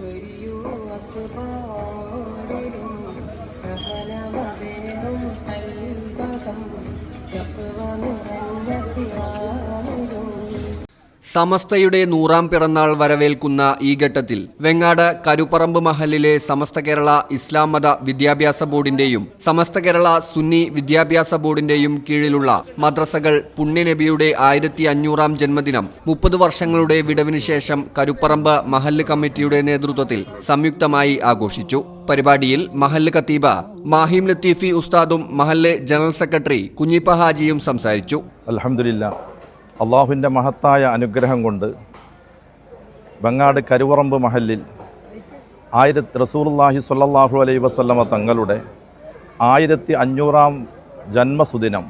ചൊരിയൂ അക്ബാരിലും സഹനമവേറും സമസ്തയുടെ നൂറാം പിറന്നാൾ വരവേൽക്കുന്ന ഈ ഘട്ടത്തിൽ വെങ്ങാട് കരുപ്പറമ്പ് മഹലിലെ സമസ്ത കേരള ഇസ്ലാം മത വിദ്യാഭ്യാസ ബോർഡിന്റെയും സമസ്ത കേരള സുന്നി വിദ്യാഭ്യാസ ബോർഡിന്റെയും കീഴിലുള്ള മദ്രസകൾ പുണ്യനബിയുടെ ആയിരത്തി അഞ്ഞൂറാം ജന്മദിനം മുപ്പത് വർഷങ്ങളുടെ വിടവിന് ശേഷം കരുപ്പറമ്പ് മഹല്ല് കമ്മിറ്റിയുടെ നേതൃത്വത്തിൽ സംയുക്തമായി ആഘോഷിച്ചു. പരിപാടിയിൽ മഹല്ല് ഖത്തീബ മാഹിം ലത്തീഫി ഉസ്താദും മഹല്ല് ജനറൽ സെക്രട്ടറി കുഞ്ഞിപ്പ ഹാജിയും സംസാരിച്ചു. അള്ളാഹുവിന്റെ മഹത്തായ അനുഗ്രഹം കൊണ്ട് ബങ്ങാട് കരുവറമ്പ് മഹലിൽ ആയിരത്തി റസൂലുള്ളാഹി സ്വല്ലല്ലാഹു അലൈ വസല്ലമ തങ്ങളുടെ ആയിരത്തി അഞ്ഞൂറാം ജന്മസുദിനം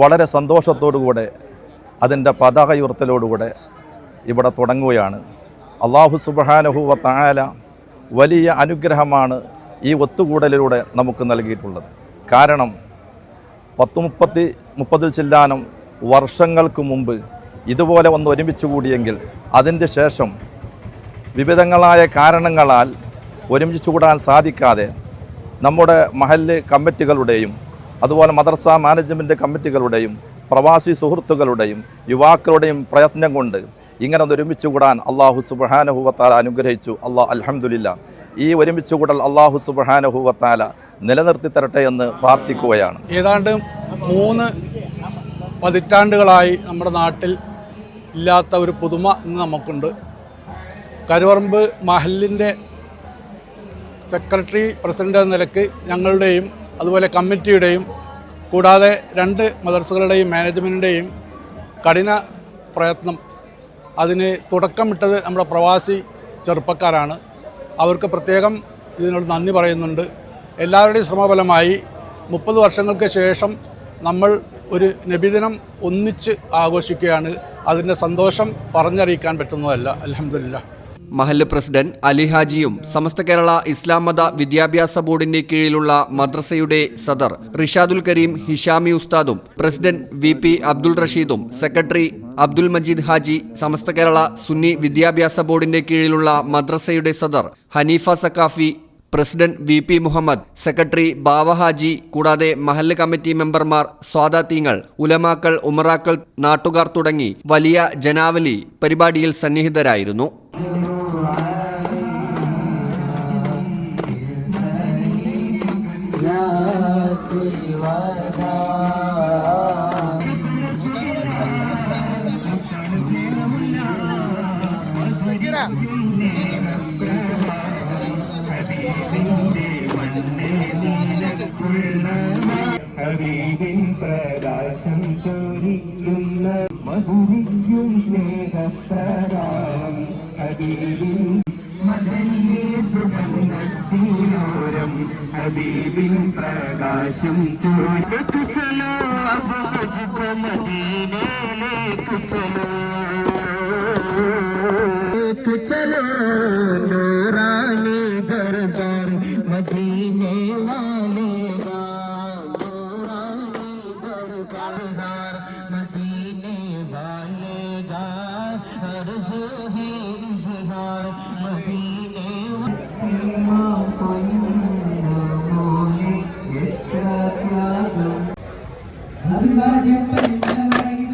വളരെ സന്തോഷത്തോടുകൂടെ അതിന്റെ പതാക ഉയർത്തലോടുകൂടെ ഇവിടെ തുടങ്ങുകയാണ്. അള്ളാഹു സുബഹാനഹു വ തായാല വലിയ അനുഗ്രഹമാണ് ഈ ഒത്തുകൂടലിലൂടെ നമുക്ക് നൽകിയിട്ടുള്ളത്. കാരണം പത്ത് മുപ്പത്തി മുപ്പതിൽ ചില്ലാനം വർഷങ്ങൾക്ക് മുമ്പ് ഇതുപോലെ ഒന്ന് ഒരുമിച്ച് കൂടിയെങ്കിൽ അതിന്റെ ശേഷം വിവിധങ്ങളായ കാരണങ്ങളാൽ ഒരുമിച്ച് കൂടാൻ സാധിക്കാതെ നമ്മുടെ മഹല്ല് കമ്മിറ്റികളുടെയും അതുപോലെ മദ്രസ മാനേജ്മെന്റ് കമ്മിറ്റികളുടെയും പ്രവാസി സുഹൃത്തുക്കളുടെയും യുവാക്കളുടെയും പ്രയത്നം കൊണ്ട് ഇങ്ങനെ ഒന്ന് ഒരുമിച്ച് കൂടാൻ അള്ളാഹു സുബഹാനഹുവത്താല അനുഗ്രഹിച്ചു. അള്ളാഹ് അൽഹംദുലില്ല. ഈ ഒരുമിച്ച് കൂടൽ അള്ളാഹു സുബഹാനഹുവത്താല നിലനിർത്തി തരട്ടെ എന്ന് പ്രാർത്ഥിക്കുകയാണ്. ഏതാണ്ട് മൂന്ന് പതിറ്റാണ്ടുകളായി നമ്മുടെ നാട്ടിൽ ഇല്ലാത്ത ഒരു പുതുമ ഇന്ന് നമുക്കുണ്ട്. കരുവറമ്പ് മഹലിന്റെ സെക്രട്ടറി പ്രസിഡന്റ് എന്ന നിലയ്ക്ക് ഞങ്ങളുടെയും അതുപോലെ കമ്മിറ്റിയുടെയും കൂടാതെ രണ്ട് മദർസകളുടെയും മാനേജ്മെന്റിന്റെയും കഠിന പ്രയത്നം. അതിന് തുടക്കമിട്ടത് നമ്മുടെ പ്രവാസി ചെറുപ്പക്കാരാണ്. അവർക്ക് പ്രത്യേകം ഇതിനോട് നന്ദി പറയുന്നുണ്ട്. എല്ലാവരുടെയും ശ്രമഫലമായി മുപ്പത് വർഷങ്ങൾക്ക് ശേഷം നമ്മൾ ഒരു നബിദിനം ഒന്നിച്ച് ആഘോഷിക്കുകയാണ്. അതിന്റെ സന്തോഷം പറഞ്ഞറിയിക്കാൻ പറ്റുന്നതല്ല. അലഹമില്ല മഹല്ല് പ്രസിഡന്റ് അലി ഹാജിയും സമസ്ത കേരള ഇസ്ലാം മത വിദ്യാഭ്യാസ ബോർഡിന്റെ കീഴിലുള്ള മദ്രസയുടെ സദർ റിഷാദുൽ കരീം ഹിഷാമി ഉസ്താദും പ്രസിഡന്റ് വി പി അബ്ദുൾ റഷീദും സെക്രട്ടറി അബ്ദുൽ മജീദ് ഹാജി സമസ്ത കേരള സുന്നി വിദ്യാഭ്യാസ ബോർഡിന്റെ കീഴിലുള്ള മദ്രസയുടെ സദർ Haneefa Saqafi president V P Muhammad secretary Bavahaji കൂടാതെ മഹല്ല് കമ്മിറ്റി മെമ്പർമാർ സ്വാദാത്തീങ്ങൾ ഉലമാക്കൾ ഉമറാക്കൾ നാട്ടുകാർ തുടങ്ങി വലിയ ജനാവലി പരിപാടിയിൽ സന്നിഹിതരായിരുന്നു. ഹബീബിൻ പ്രകാശം ചോരിക്കുന്ന മധുരിക്കും സ്നേഹപ്രകാരം ഹബീബിൻ മദനിയെ സുഗന്ധത്തിനോരം ഹബീബിൻ പ്രകാശം ചോരിക്കു ചലോ അബ് മുജ്കോ മദീനയിലേക്ക് ചലോ ചലോ നൂറാനി ദർബാർ दरबार मदीने वाले का अर्ज़ है इज़हार मदीने അഭിവാദ്യം പരിമളമഴകിൽ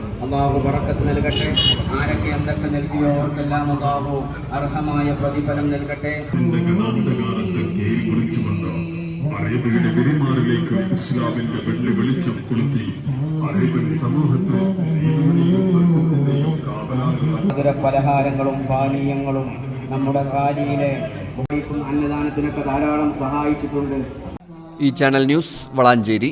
അള്ളാഹു പറക്കത്ത് നൽകട്ടെ. ആരൊക്കെ എന്തൊക്കെ നൽകിയോ അവർക്കെല്ലാം അള്ളാഹു അർഹമായ പ്രതിഫലം നൽകട്ടെ. അറേബ്യയുടെ ഗുരുമാരിലേക്ക് ഇസ്ലാമിന്റെ വെള്ളി വെളിച്ചം കൊളുത്തി. അറേബ്യൻ സമൂഹത്തെ മധുര പലഹാരങ്ങളും പാനീയങ്ങളും നമ്മുടെ റാലിയിലെ അന്നദാനത്തിനൊക്കെ ധാരാളം സഹായിച്ചിട്ടുണ്ട്. ഈ channel news Valanchery.